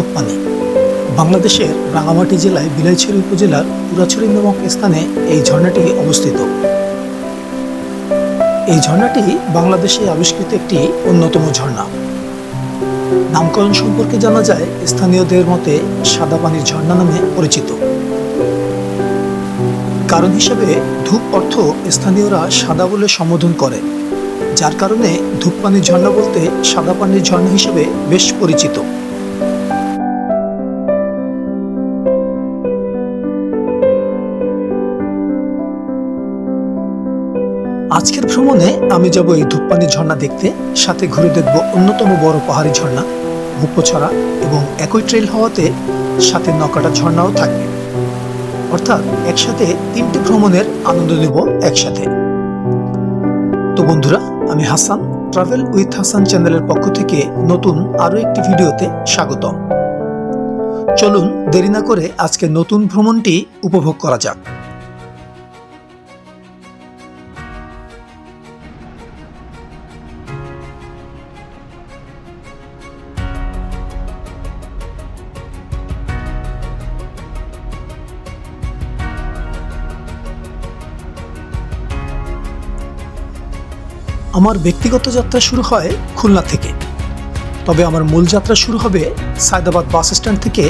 ধূপপানি বাংলাদেশের রাঙামাটি জেলায় বিলাইছড়ি উপজেলার পুরাছড়ি নামক স্থানে এই ঝর্ণাটি অবস্থিত। এই ঝর্ণাটি বাংলাদেশে আবিষ্কৃত একটি অন্যতম ঝর্ণা। নামকরণ সম্পর্কে জানা যায়, স্থানীয়দের মতে সাদা পানির ঝর্ণা নামে পরিচিত। কারণ হিসেবে ধূপ অর্থ স্থানীয়রা সাদা বলে সম্বোধন করে, যার কারণে ধূপ পানির ঝর্ণা বলতে সাদা পানির ঝর্ণা হিসেবে বেশ পরিচিত। ভ্রমণে আমি যাব এই ধূপপানির ঝর্ণা দেখতে। সাথে ঘুরে দেখব অন্যতম বড় পাহাড়ি ঝর্ণা মুপ্পছড়া এবং একই ট্রেল হওয়াতে সাথে নকাটা ঝর্ণাও থাকবে। অর্থাৎ একসাথে তিনটি ভ্রমণের আনন্দ নেব একসাথে। তো বন্ধুরা, আমি হাসান ট্রাভেল উইথ হাসান চ্যানেলের পক্ষ থেকে নতুন আরও একটি ভিডিওতে স্বাগতম। চলুন দেরি না করে আজকে নতুন ভ্রমণটি উপভোগ করা যাক। আমার ব্যক্তিগত যাত্রা শুরু হয় খুলনা থেকে। তবে আমার মূল যাত্রা শুরু হবে সায়দাবাদ বাস স্ট্যান্ড থেকে।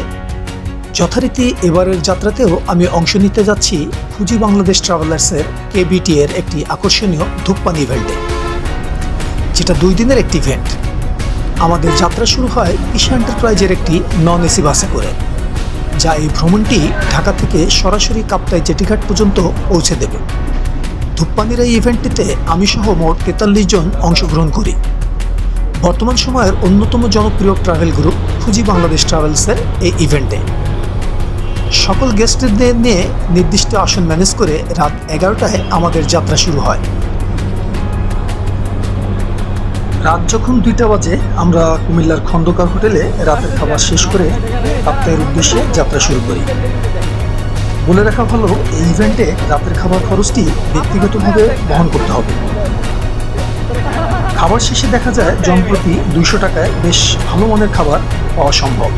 যথারীতি এবারের যাত্রাতেও আমি অংশ নিতে যাচ্ছি ফুজি বাংলাদেশ ট্রাভেলার্সের কেবিটি এর একটি আকর্ষণীয় ধূপপানি ইভেন্টে, যেটা দুই দিনের একটি ইভেন্ট। আমাদের যাত্রা শুরু হয় ঈশা এন্টারপ্রাইজের একটি নন এসি বাসে করে, যা এই ভ্রমণটি ঢাকা থেকে সরাসরি কাপ্তাই জেটিঘাট পর্যন্ত পৌঁছে দেবে। ধূপপানির এই ইভেন্টটিতে আমি সহ মোট তেতাল্লিশ জন অংশগ্রহণ করি। বর্তমান সময়ের অন্যতম জনপ্রিয় ট্রাভেল গ্রুপ ফুজি বাংলাদেশ ট্রাভেলসের এই ইভেন্টে সকল গেস্টদের নিয়ে নির্দিষ্ট আসন ম্যানেজ করে রাত এগারোটায় আমাদের যাত্রা শুরু হয়। রাত যখন দুইটা বাজে, আমরা কুমিল্লার খন্দকার হোটেলে রাতের খাবার শেষ করে কাপ্তাইয়ের উদ্দেশ্যে যাত্রা শুরু করি। বলে রাখা ভালো, এই ইভেন্টে রাতের খাবার খরচটি ব্যক্তিগতভাবে বহন করতে হবে। খাবার শেষে দেখা যায় জনপ্রতি দুইশো টাকায় বেশ ভালো মানের খাবার পাওয়া সম্ভব।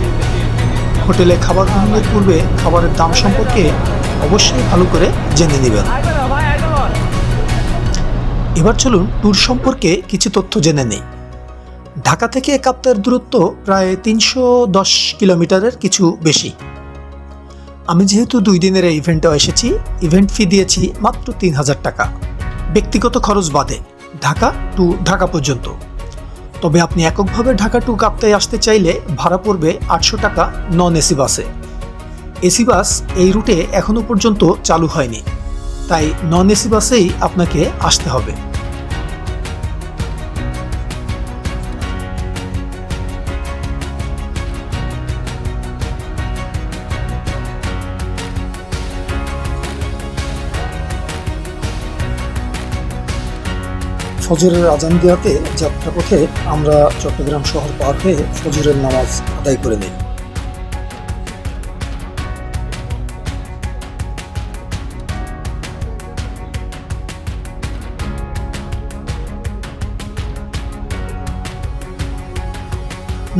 হোটেলে খাবার গ্রহণের পূর্বে খাবারের দাম সম্পর্কে অবশ্যই ভালো করে জেনে নেবেন। এবার চলুন ট্যুর সম্পর্কে কিছু তথ্য জেনে নেই। ঢাকা থেকে কাপ্তার দূরত্ব প্রায় তিনশো দশ কিলোমিটারের কিছু বেশি। আমি যেহেতু দুই দিনের এই ইভেন্টে এসেছি ইভেন্ট ফি দিয়েছি মাত্র তিন হাজার টাকা। ব্যক্তিগত খরচ বাদে ঢাকা টু ঢাকা পর্যন্ত। তবে আপনি এককভাবে ঢাকা টু কাপ্তায় আসতে চাইলে ভাড়া পড়বে আটশো টাকা নন এসি বাসে এসি বাস এই রুটে এখনও পর্যন্ত চালু হয়নি। তাই নন এসি বাসেই আপনাকে আসতে হবে। ফজরের আজান দেওয়াতে যাত্রাপথে আমরা চট্টগ্রাম শহর পার হয়ে ফজরের নামাজ আদায় করে নিই।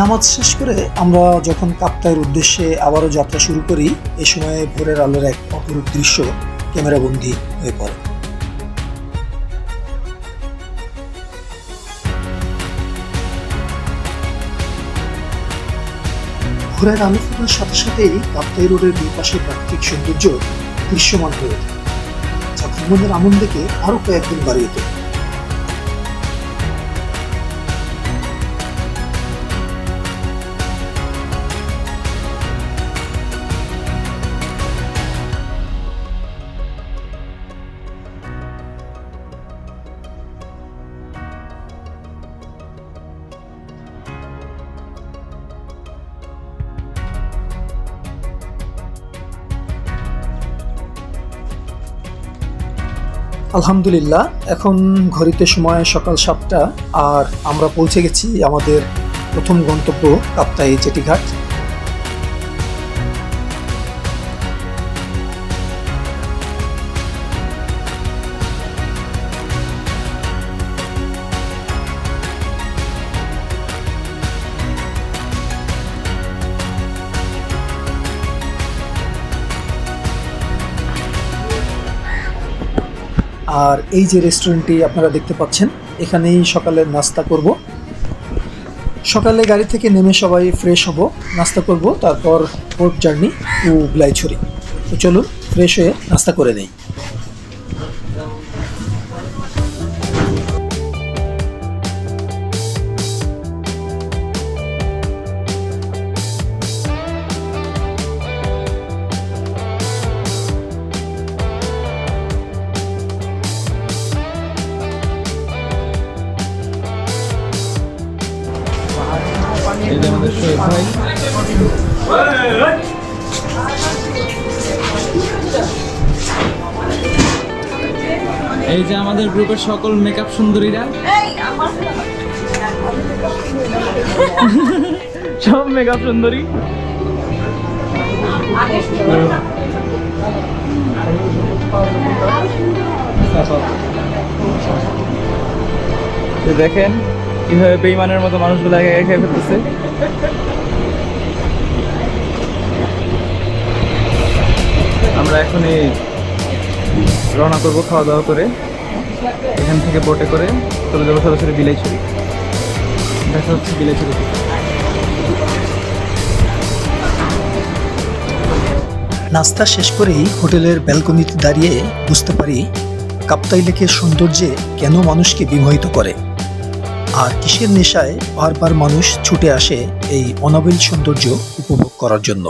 নামাজ শেষ করে আমরা যখন কাপ্তাইয়ের উদ্দেশ্যে আবারও যাত্রা শুরু করি, এ সময় ভোরের আলোর এক অপরূপ দৃশ্য ক্যামেরাবন্দি হয়ে পড়ে। আলো ফোটার সাথে সাথেই কাপ্তাই রোডের দুই পাশে প্রাকৃতিক সৌন্দর্য দৃশ্যমান হয়ে ওঠে। যা ভ্রমণের আনন্দকে আরও কয়েকদিন বাড়িয়ে তোলে। আলহামদুলিল্লাহ, এখন ঘড়িতে সময় সকাল সাতটা, আর আমরা পৌঁছে গেছি আমাদের প্রথম গন্তব্য কাপ্তাই জেটিঘাট। আর এই যে রেস্টুরেন্টটি আপনারা দেখতে পাচ্ছেন, এখানেই সকালের নাস্তা করব। সকালে গাড়ি থেকে নেমে সবাই ফ্রেশ হব, নাস্তা করব, তারপর পোর্ট জার্নি ও গ্লাইছড়ি তো চলুন ফ্রেশ হয়ে নাস্তা করে নেই। এই যে আমাদের গ্রুপের সকল মেকআপ সুন্দরীরা। সব মেকআপ সুন্দরী। এই দেখেন কীভাবে বেইমানের মতো মানুষগুলো একে একে ফেলতেছে। আমরা এখনই রওনা করব খাওয়া দাওয়া করে। এখান থেকে বোটে করে চলে যাব সরাসরি বিলাইছড়ি দেখা হচ্ছে বিলাইছড়ি নাস্তা শেষ করেই হোটেলের ব্যালকনিতে দাঁড়িয়ে বুঝতে পারি কাপ্তাই লেকের সৌন্দর্যে কেন মানুষকে বিমোহিত করে। আর কিসের নেশায় বারবার মানুষ ছুটে আসে এই অনাবিল সৌন্দর্য উপভোগ করার জন্য।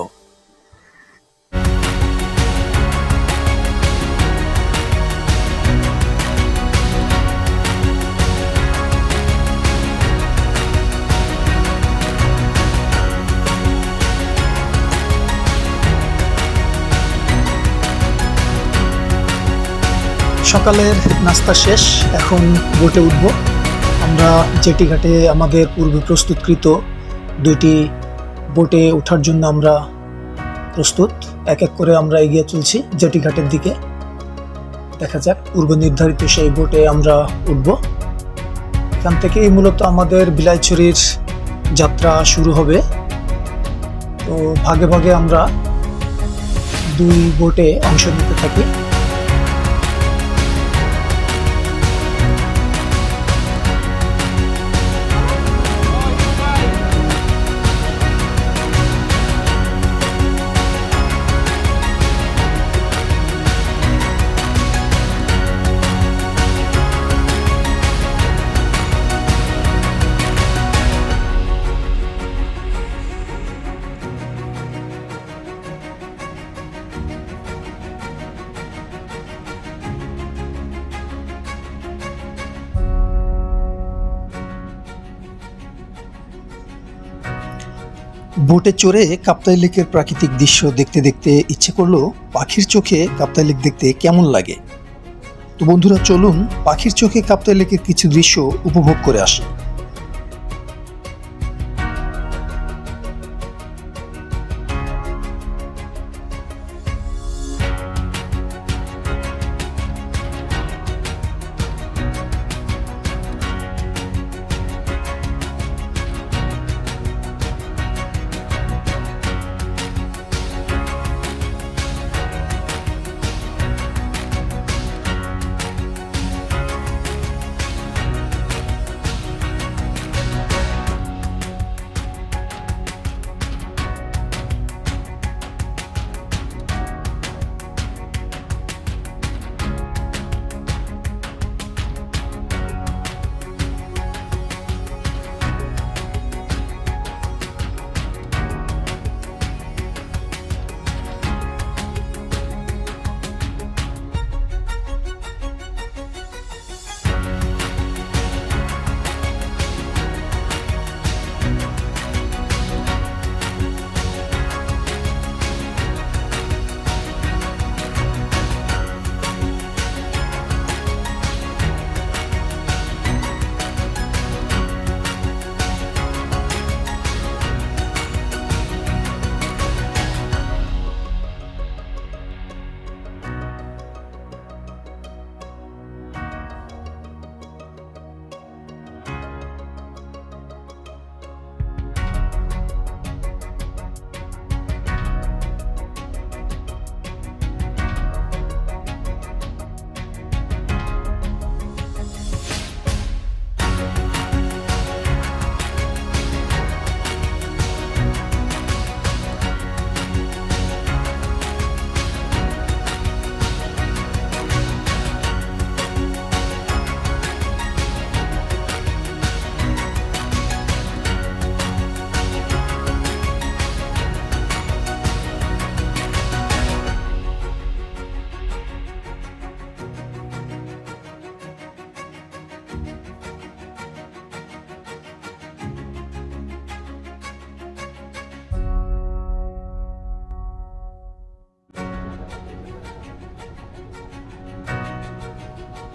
সকালের নাস্তা শেষ, এখন বোটে উঠব। আমরা জেটি ঘাটে আমাদের পূর্বে প্রস্তুতকৃত দুইটি বোটে ওঠার জন্য আমরা প্রস্তুত। এক এক করে আমরা এগিয়ে চলছি জেটি ঘাটের দিকে। দেখা যাক, পূর্ব নির্ধারিত সেই বোটে আমরা উঠব। এখান থেকেই মূলত আমাদের বিলাইছড়ির যাত্রা শুরু হবে। তো ভাগে ভাগে আমরা দুই বোটে অংশ নিতে থাকি। বোটে চড়ে কাপ্তাই লেকের প্রাকৃতিক দৃশ্য দেখতে দেখতে ইচ্ছে করল পাখির চোখে কাপ্তাই লেক দেখতে কেমন লাগে। তো বন্ধুরা, চলুন পাখির চোখে কাপ্তাই লেকের কিছু দৃশ্য উপভোগ করে আসি।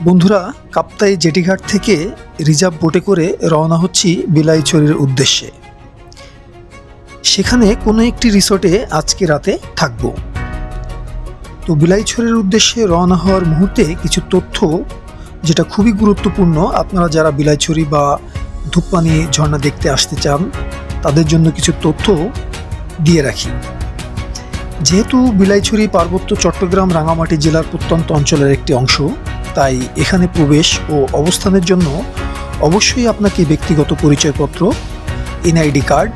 বন্ধুরা, কাপ্তাই জেটিঘাট থেকে রিজার্ভ বোটে করে রওনা হচ্ছি বিলাইছড়ির উদ্দেশ্যে। সেখানে কোনো একটি রিসোর্টে আজকে রাতে থাকব। তো বিলাইছড়ির উদ্দেশ্যে রওনা হওয়ার মুহূর্তে কিছু তথ্য, যেটা খুবই গুরুত্বপূর্ণ আপনারা যারা বিলাইছড়ি বা ধূপপানি ঝর্ণা দেখতে আসতে চান, তাদের জন্য কিছু তথ্য দিয়ে রাখি। যেহেতু বিলাইছড়ি পার্বত্য চট্টগ্রাম রাঙামাটি জেলার প্রত্যন্ত অঞ্চলের একটি অংশ তাই এখানে প্রবেশ ও অবস্থানের জন্য অবশ্যই আপনাকে ব্যক্তিগত পরিচয়পত্র, এনআইডি কার্ড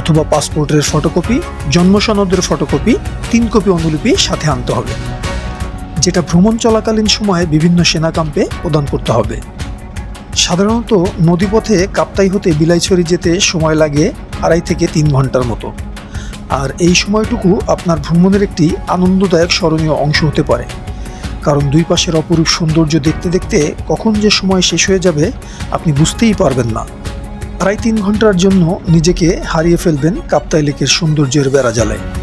অথবা পাসপোর্টের ফটোকপি, জন্ম সনদের ফটোকপি, তিন কপি অনুলিপি সাথে আনতে হবে, যেটা ভ্রমণ চলাকালীন সময়ে বিভিন্ন সেনা ক্যাম্পে প্রদান করতে হবে। সাধারণত নদীপথে কাপ্তাই হতে বিলাইছড়ি যেতে সময় লাগে আড়াই থেকে তিন ঘণ্টার মতো। আর এই সময়টুকু আপনার ভ্রমণের একটি আনন্দদায়ক স্মরণীয় অংশ হতে পারে। কারণ দুই পাশের অপরূপ সৌন্দর্য দেখতে দেখতে কখন যে সময় শেষ হয়ে যাবে আপনি বুঝতেই পারবেন না। প্রায় তিন ঘণ্টার জন্য নিজেকে হারিয়ে ফেলবেন কাপ্তাই লেকের সৌন্দর্যের বেড়াজালায়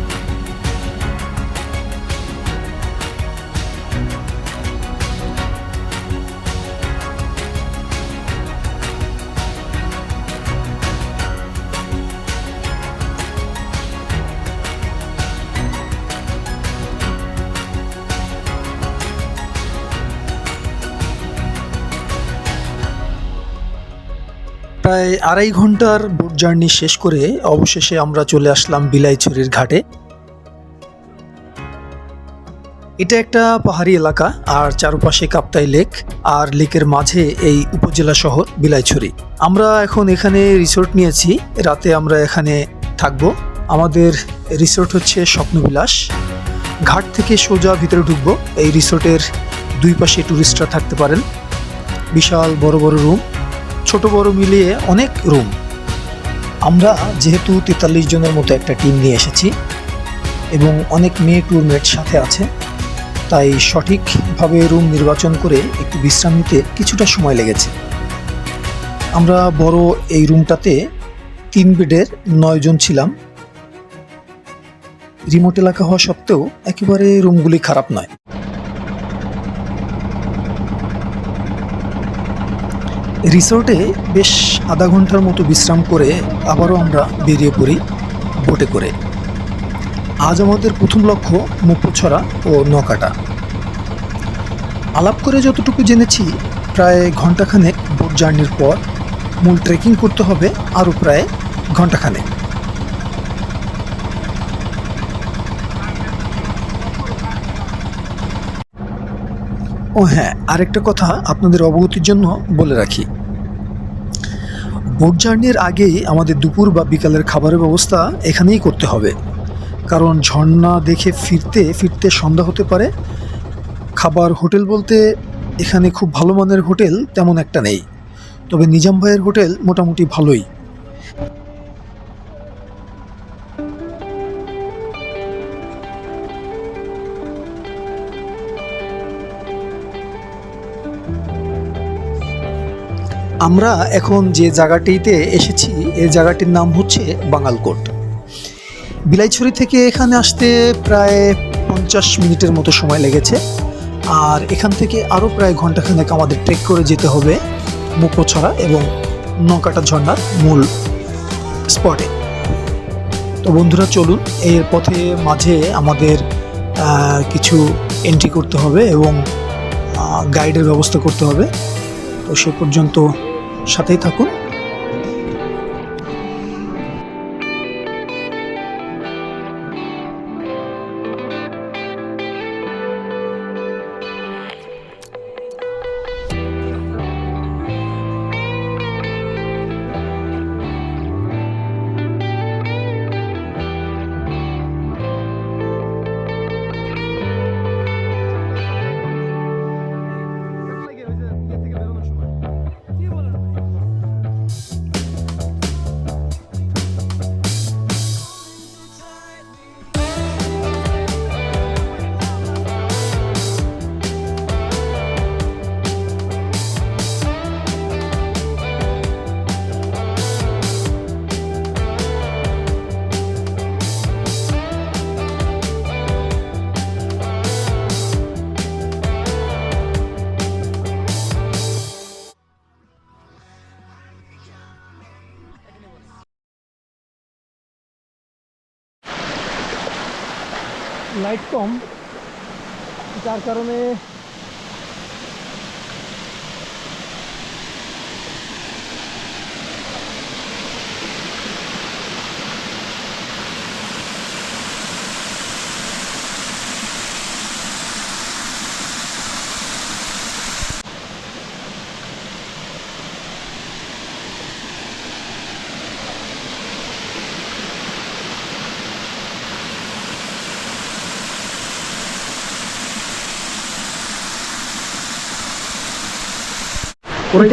প্রায় আড়াই ঘণ্টার বোট জার্নি শেষ করে অবশেষে আমরা চলে আসলাম বিলাইছড়ির ঘাটে। এটা একটা পাহাড়ি এলাকা, আর চারপাশে কাপ্তাই লেক, আর লেকের মাঝে এই উপজেলা শহর বিলাইছড়ি। আমরা এখন এখানে রিসোর্ট নিয়েছি, রাতে আমরা এখানে থাকব। আমাদের রিসোর্ট হচ্ছে স্বপ্নবিলাস। ঘাট থেকে সোজা ভিতরে ঢুকবো, এই রিসোর্টের দুই পাশে টুরিস্টরা থাকতে পারেন। বিশাল বড় বড় রুম ছোট বড় মিলিয়ে অনেক রুম আমরা যেহেতু তেতাল্লিশ জনের মতো একটা টিম নিয়ে এসেছি এবং অনেক মেয়ে ট্যুরমেট সাথে আছে, তাই সঠিকভাবে রুম নির্বাচন করে একটু বিশ্রাম নিতে কিছুটা সময় লেগেছে। আমরা বড় এই রুমটাতে তিন বেডের নয় জন ছিলাম। রিমোট এলাকা হওয়া সত্ত্বেও একেবারে রুমগুলি খারাপ নয়। রিসোর্টে বেশ আধা ঘণ্টার মতো বিশ্রাম করে আবারও আমরা বেরিয়ে পড়ি বোটে করে। আজ আমাদের প্রথম লক্ষ্য মুপ্পছড়া ও নকাটা। আলাপ করে যতটুকু জেনেছি, প্রায় ঘন্টাখানেক বোট জার্নির পর মূল ট্রেকিং করতে হবে আরও প্রায় ঘন্টাখানেক ও হ্যাঁ আরেকটা কথা আপনাদের অবগতির জন্য বলে রাখি। বোট জার্নির আগেই আমাদের দুপুর বা বিকালের খাবারের ব্যবস্থা এখানেই করতে হবে। কারণ ঝর্ণা দেখে ফিরতে ফিরতে সন্ধ্যা হতে পারে। খাবার হোটেল বলতে এখানে খুব ভালো মানের হোটেল তেমন একটা নেই। তবে নিজাম ভাইয়ের হোটেল মোটামুটি ভালোই। আমরা এখন যে জায়গাটিতে এসেছি এই জায়গাটির নাম হচ্ছে বাঙালকোট বিলাইছড়ি থেকে এখানে আসতে প্রায় পঞ্চাশ মিনিটের মতো সময় লেগেছে। আর এখান থেকে আরও প্রায় ঘন্টাখানেক আমাদের ট্রেক করে যেতে হবে মুখোছড়া এবং নৌকাটা ঝর্ণার মূল স্পটে তো বন্ধুরা, চলুন, এর পথে মাঝে আমাদের কিছু এন্ট্রি করতে হবে এবং গাইডের ব্যবস্থা করতে হবে। তো সে পর্যন্ত সাথেই থাকুন। লাইট কম যার কারণে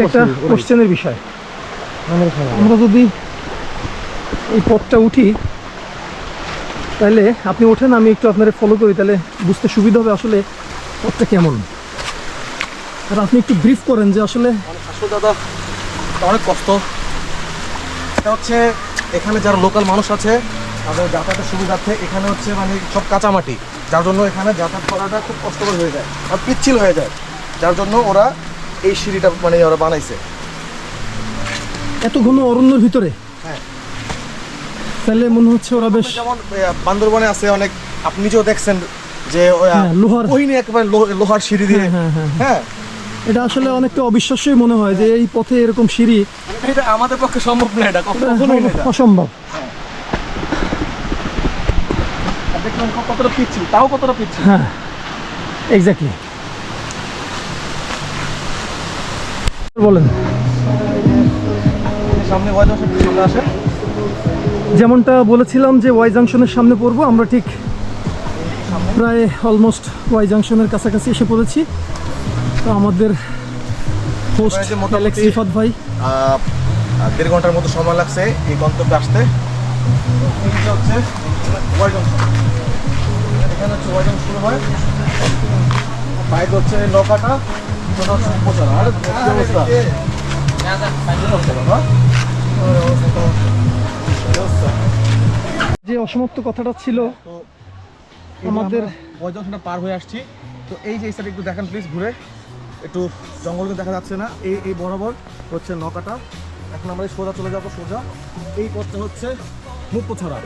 একটা কোশ্চেনের বিষয়। আমরা যদি এই পথটা উঠি তাহলে আপনি ওঠেন আমি একটু আপনার ফলো করি তাহলে বুঝতে সুবিধা হবে আসলে পথটা কেমন। আর আপনি একটু ব্রিফ করেন যে আসলে আসলে দাদা অনেক কষ্ট। এটা হচ্ছে এখানে যারা লোকাল মানুষ আছে তাদের যাতায়াতের সুবিধার্থে এখানে হচ্ছে মানে সব কাঁচামাটি যার জন্য এখানে যাতায়াত করাটা খুব কষ্টকর হয়ে যায় আর পিচ্ছিল হয়ে যায়। যার জন্য ওরা এই সিঁড়িটা মানে ওরা বানাইছে। এত ঘন অরণ্যের ভিতরে? হ্যাঁ। তাহলে মনে হচ্ছে ওরা বেশ যেমন বান্দরবনে আছে অনেক আপনি নিজেও দেখছেন যে হ্যাঁ, লোহার- ওই নিয়ে একেবারে লোহার সিঁড়ি দিয়ে হ্যাঁ, হ্যাঁ, হ্যাঁ এটা আসলে অনেকটা অবিশ্বাস্যই মনে হয় যে এই পথে এরকম সিঁড়ি এটা আমাদের পক্ষে সম্ভব না এটা কখনো- কখনোই না এটা। অসম্ভব। দেখলাম কতটা পিচ্ছিল তাও কতটা পিচ্ছিল। হ্যাঁ এক্স্যাক্টলি বলেন। সামনে সামনে আসে? যেমনটা বলেছিলাম যে ওয়াই জাংশনের সামনে পড়ব আমরা ঠিক প্রায় অলমোস্ট ওয়াই জাংশনের কাছাকাছি এসে পড়েছি। তো আমাদের হোস্ট অ্যালেক্স রিফাত ভাই। দেড় ঘণ্টার মতো সময় লাগছে এই গন্তব্যে আসতে। হচ্ছে ওয়াই জংশন এখানে হচ্ছে ওয়াই জংশন শুরু হয়। বাইক হচ্ছে নৌকাটা। যে অসমাপ্ত কথাটা ছিল আমাদের- জংশনটা পার হয়ে আসছি। তো এই যে সাইডে একটু দেখান প্লিজ ঘুরে। একটু জঙ্গলকে দেখা যাচ্ছে না। এই এই বরাবর হচ্ছে নৌকাটা। এখন আমরা সোজা চলে যাব সোজা। এই পথটা হচ্ছে মুখপোছাড়া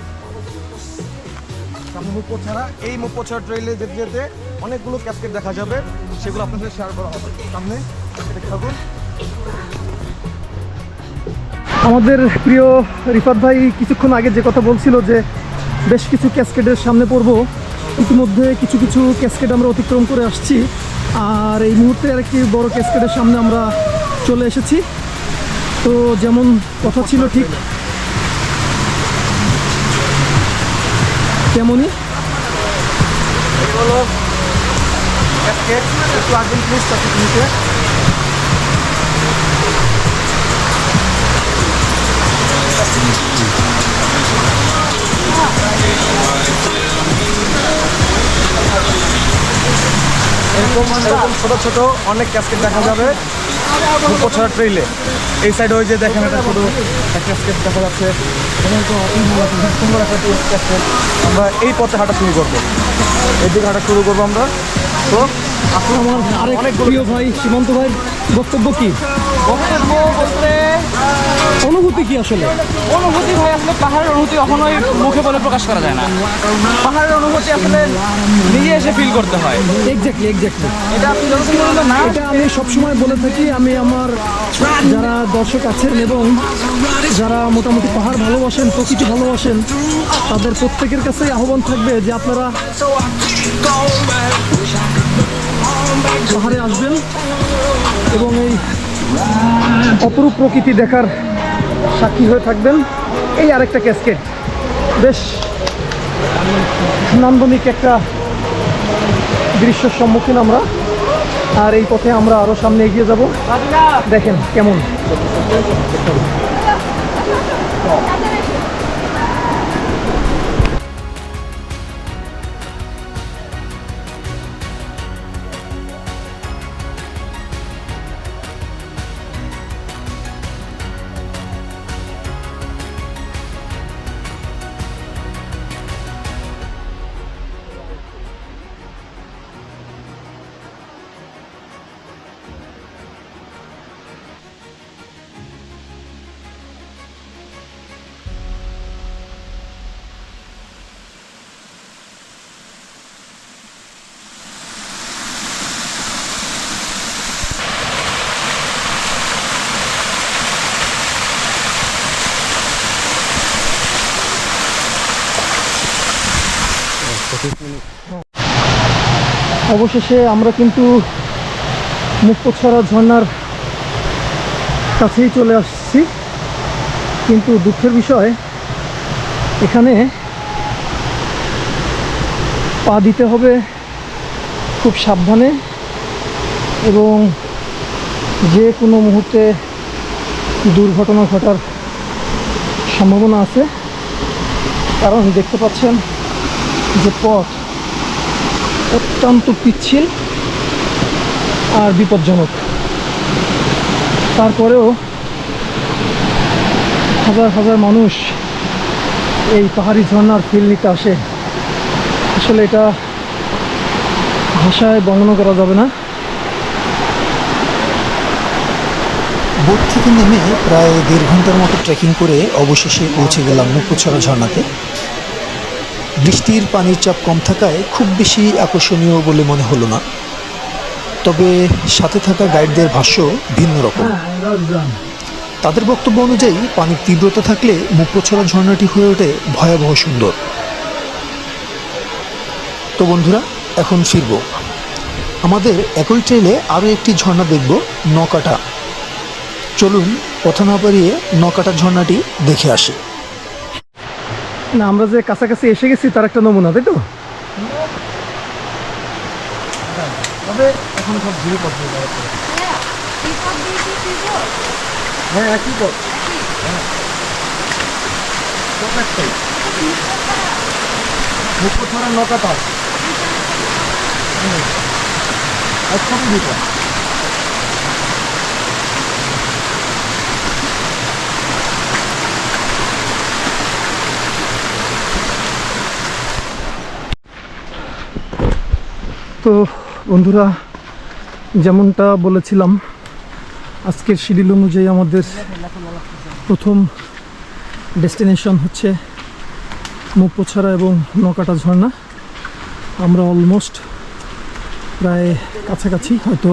সামনে মুখপোছাড়া এই মুখপোছাড়া ট্রেলে যেতে যেতে অনেকগুলো ক্যাসকেট দেখা যাবে। সেগুলো আপনার সাথে শেয়ার করা হবে। সামনে আমাদের প্রিয় রিফাত ভাই কিছুক্ষণ আগে যে কথা বলছিল যে বেশ কিছু ক্যাসকেডের সামনে পড়ব, ইতিমধ্যে কিছু কিছু ক্যাসকেড আমরা অতিক্রম করে আসছি। আর এই মুহূর্তে আরেকটি বড় ক্যাসকেডের সামনে আমরা চলে এসেছি। তো যেমন কথা ছিল ঠিক তেমনই ক্যাসকেট একটু আসবেন প্লিজ ট্রাফিক নিতে এরকম এরকম ছোট ছোট অনেক ক্যাসকেট দেখা যাবে। উপছড়া ট্রেইলে এই সাইডে ওই যে দেখেন একটা ছোট ক্যাসকেট দেখা যাচ্ছে। সুন্দর একটা আমরা এই পথে হাঁটা শুরু করব। এই এদিকে হাঁটা শুরু করব আমরা। তো আমার আরেক প্রিয় ভাই সীমান্ত ভাই বক্তব্য কি? বক্তব্য বলতে অনুভূতি কি আসলে? অনুভূতি ভাই আসলে পাহাড়ের অনুভূতি কখনোই মুখে বলে প্রকাশ করা যায় না। পাহাড়ের অনুভূতি আসলে নিজে এসে ফিল করতে হয়। এক্স্যাক্টলি এক্স্যাক্টলি এটা আপনি যতক্ষণ না এটা আমি সবসময় বলে থাকি আমি আমার যারা দর্শক আছেন এবং যারা মোটামুটি পাহাড় ভালোবাসেন প্রকৃতি ভালোবাসেন তাদের প্রত্যেকের কাছেই আহ্বান থাকবে যে আপনারা পাহাড়ে আসবেন এবং এই অপরূপ প্রকৃতি দেখার সাক্ষী হয়ে থাকবেন। এই আরেকটা ক্যাসকেট বেশ নান্দনিক একটা দৃশ্যের সম্মুখীন আমরা। আর এই পথে আমরা আরও সামনে এগিয়ে যাব। দেখেন কেমন। অবশেষে আমরা কিন্তু মুক্তছড়া ঝর্ণার কাছেই চলে আসছি। কিন্তু দুঃখের বিষয়, এখানে পা দিতে হবে খুব সাবধানে এবং যে কোনো মুহূর্তে দুর্ঘটনা ঘটার সম্ভাবনা আছে। কারণ দেখতে পাচ্ছেন যে পথ অত্যন্ত পিচ্ছিল আর বিপজ্জনক। তারপরেও হাজার হাজার মানুষ এই পাহাড়ি ঝর্ণার ফিল নিতে আসে। আসলে এটা ভাষায় বর্ণনা করা যাবে না। বোট থেকে নেমে প্রায় দেড় ঘণ্টার মতো ট্রেকিং করে অবশেষে পৌঁছে গেলাম মুকুছড়া ঝর্ণাতে। বৃষ্টির পানির চাপ কম থাকায় খুব বেশি আকর্ষণীয় বলে মনে হলো না। তবে সাথে থাকা গাইডদের ভাষ্য ভিন্ন রকম। তাদের বক্তব্য অনুযায়ী, পানির তীব্রতা থাকলে মুক্তছড়া ঝর্ণাটি হয়ে ওঠে ভয়াবহ সুন্দর। তো বন্ধুরা, এখন ফিরব। আমাদের একই ট্রেলে আরও একটি ঝর্ণা দেখব, নকাটা। চলুন কথা না পারিয়ে নকাটা ঝর্ণাটি দেখে আসি। না, আমরা যে কাছাকাছি এসে গেছি, তার একটা নমুনা, তাই তো? তবে এখন সব ঘুরে হ্যাঁ একই পথ। পথ একটাই মুখ্য ছড়া নকাটা হুম। একসাথে দুটো তো বন্ধুরা যেমনটা বলেছিলাম আজকের শিডিউল অনুযায়ী আমাদের প্রথম ডেস্টিনেশন হচ্ছে মুপোছাড়া এবং নকাটা ঝর্ণা। আমরা অলমোস্ট প্রায় কাছাকাছি হয়তো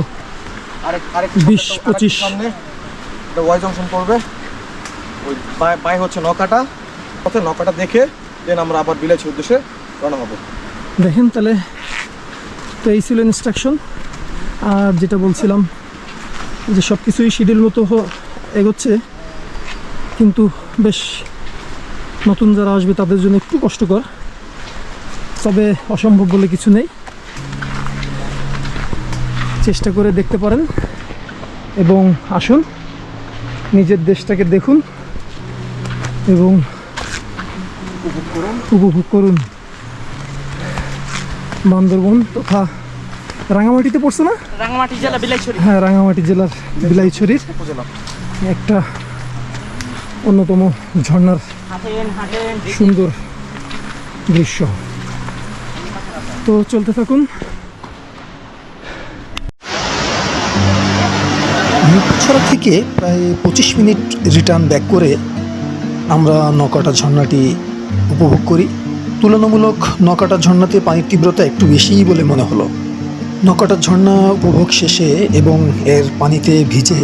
বিশ, পঁচিশ। ওয়াই জংশন পড়বে। ওই পায়ে হচ্ছে নকাটা। পথে নকাটা দেখে দেন আমরা আবার বিলাইছের উদ্দেশ্যে রওনা হব। দেখেন তাহলে তো এই ছিল ইনস্ট্রাকশন আর যেটা বলছিলাম যে সব কিছুই শিডিউল মতো এগোচ্ছে, কিন্তু বেশ নতুন যারা আসবে তাদের জন্য একটু কষ্টকর, তবে অসম্ভব বলে কিছু নেই। চেষ্টা করে দেখতে পারেন এবং আসুন, নিজের দেশটাকে দেখুন এবং উপভোগ করুন। বান্দরবন তথা রাঙামাটিতে পড়ছে না? রাঙামাটি জেলা বিলাইছড়ি। হ্যাঁ রাঙামাটি জেলার বিলাইছড়ির একটা অন্যতম ঝর্ণার হাঁটেন হাঁটেন সুন্দর দৃশ্য। তো চলতে থাকুন। মুখছড়া থেকে প্রায় পঁচিশ মিনিট রিটার্ন ব্যাক করে আমরা নকাটা ঝর্ণাটি উপভোগ করি। তুলনামূলক নকাটা ঝর্ণাতে পানির তীব্রতা একটু বেশিই বলে মনে হলো। নকাটা ঝর্ণা উপভোগ শেষে এবং এর পানিতে ভিজে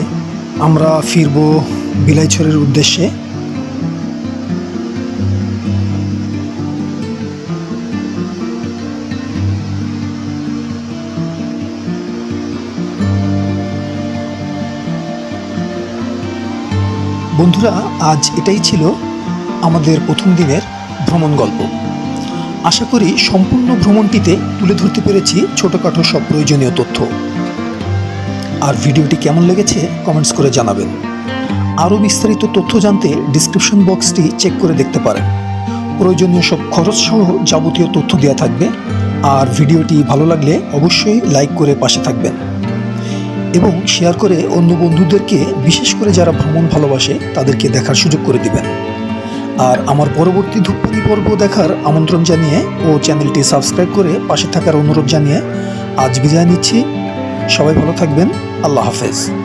আমরা ফিরব বিলাইছড়ির উদ্দেশ্যে। বন্ধুরা, আজ এটাই ছিল আমাদের প্রথম দিনের ভ্রমণ গল্প। আশা করি সম্পূর্ণ ভ্রমণটিতে তুলে ধরতে পেরেছি ছোটোখাটো সব প্রয়োজনীয় তথ্য। আর ভিডিওটি কেমন লেগেছে কমেন্টস করে জানাবেন। আরও বিস্তারিত তথ্য জানতে ডিসক্রিপশন বক্সটি চেক করে দেখতে পারেন। প্রয়োজনীয় সব খরচ সহ যাবতীয় তথ্য দেওয়া থাকবে। আর ভিডিওটি ভালো লাগলে অবশ্যই লাইক করে পাশে থাকবেন। এবং শেয়ার করে অন্য বন্ধুদেরকে, বিশেষ করে যারা ভ্রমণ ভালোবাসে, তাদেরকে দেখার সুযোগ করে দিবেন। আর আমার পরবর্তী ধূপপুরি পর্ব দেখার আমন্ত্রণ জানিয়ে ও চ্যানেলটি সাবস্ক্রাইব করে পাশে থাকার অনুরোধ জানিয়ে আজ বিদায় নিচ্ছি। সবাই ভালো থাকবেন। আল্লাহ হাফেজ।